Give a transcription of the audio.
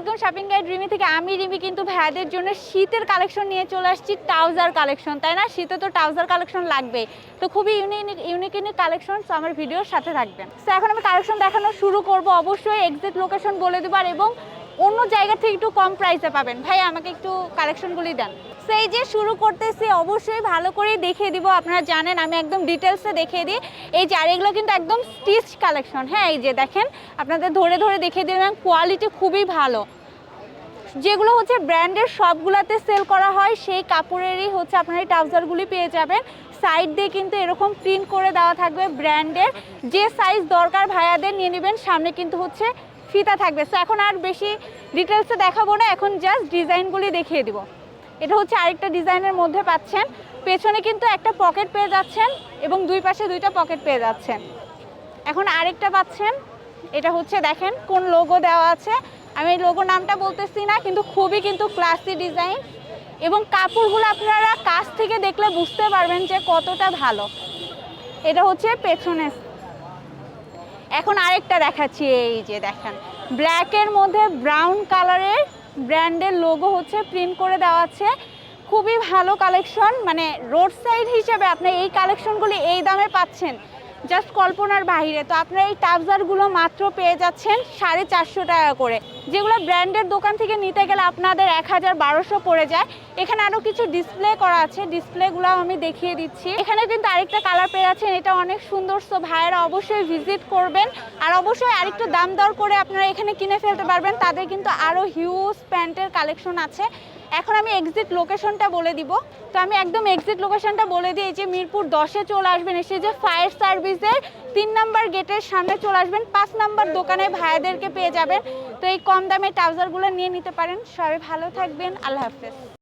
আলাইকুম shopping guide Rimi থেকে আমি রিমি কিন্তু ভাইয়াদের জন্য শীতের কালেকশন নিয়ে চলে আসছি ট্রাউজার কালেকশন তাই না? শীতে তো ট্রাউজার কালেকশন লাগবে তো খুবই ইউনিক ইউনিক ইউনিক কালেকশন আমার ভিডিওর সাথে থাকবেন তো এখন আমি কালেকশন দেখানো শুরু করব। অবশ্যই এক্সাক্ট লোকেশন বলে দেবো আর এবং অন্য জায়গা থেকে একটু কম প্রাইসে পাবেন। ভাই, আমাকে একটু কালেকশনগুলি দেন। সেই যে শুরু করতেছি, অবশ্যই ভালো করেই দেখিয়ে দিব। আপনারা জানেন, আমি একদম ডিটেলসে দেখিয়ে দিই। এই এগুলো কিন্তু একদম স্টিচ কালেকশন হ্যাঁ এই যে দেখেন, আপনাদের ধরে ধরে দেখিয়ে এবং কোয়ালিটি খুবই ভালো। যেগুলো হচ্ছে ব্র্যান্ডের সবগুলাতে সেল করা হয়, সেই কাপড়েরই হচ্ছে আপনারা এই ট্রাউজারগুলি পেয়ে যাবেন। সাইড দিয়ে কিন্তু এরকম প্রিন্ট করে দেওয়া থাকবে ব্র্যান্ডের যে সাইজ দরকার ভাইয়াদের নিয়ে নেবেন, সামনে কিন্তু হচ্ছে ফিতা থাকবে। সো এখন আর বেশি ডিটেলসে দেখাবো না, এখন জাস্ট ডিজাইনগুলি দেখিয়ে দিব। এটা হচ্ছে আরেকটা ডিজাইনের মধ্যে পাচ্ছেন। পেছনে কিন্তু একটা পকেট পেয়ে যাচ্ছেন এবং দুই পাশে দুইটা পকেট পেয়ে যাচ্ছেন। এখন আরেকটা পাচ্ছেন। এটা হচ্ছে দেখেন কোন লোগো দেওয়া আছে। আমি লোগো নামটা বলতেছি না, কিন্তু খুবই কিন্তু ক্লাসি ডিজাইন এবং কাপড়গুলো আপনারা কাছ থেকে দেখলে বুঝতে পারবেন যে কতটা ভালো। এটা হচ্ছে পেছনে এখন আরেকটা দেখাচ্ছি, এই যে দেখেন। ব্ল্যাকের মধ্যে ব্রাউন কালারের ব্র্যান্ডের লোগো হচ্ছে প্রিন্ট করে দেওয়া আছে। খুবই ভালো কালেকশন মানে রোড সাইড হিসেবে আপনি এই কালেকশনগুলি এই দামে পাচ্ছেন। জাস্ট কল্পনার বাহিরে। তো আপনারা এই ট্রাউজারগুলো মাত্র পেয়ে যাচ্ছেন সাড়ে চারশো টাকা করে। যেগুলো ব্র্যান্ডের দোকান থেকে নিতে গেলে আপনাদের এক হাজার বারোশো পড়ে যায়। এখানে আরও কিছু ডিসপ্লে করা আছে। ডিসপ্লেগুলো আমি দেখিয়ে দিচ্ছি। এখানে কিন্তু আরেকটা কালার পেয়ে যাচ্ছেন। এটা অনেক সুন্দর। সো ভাইয়েরা অবশ্যই ভিজিট করবেন। আর অবশ্যই আরেকটু দাম দর করে আপনারা এখানে কিনে ফেলতে পারবেন। তাদের কিন্তু আরও হিউজ প্যান্টের কালেকশন আছে। এখন আমি এক্সিট লোকেশনটা বলে দিব। তো আমি একদম এক্সিট লোকেশনটা বলে দিই যে মিরপুর দশে চলে আসবেন, এসে যে ফায়ার সার্ভিসের তিন নাম্বার গেটের সামনে চলে আসবেন, পাঁচ নাম্বার দোকানে ভাইয়াদেরকে পেয়ে যাবেন। তো এই কম দামে ট্রাউজারগুলো নিয়ে নিতে পারেন। সবাই ভালো থাকবেন, আল্লাহ হাফেজ।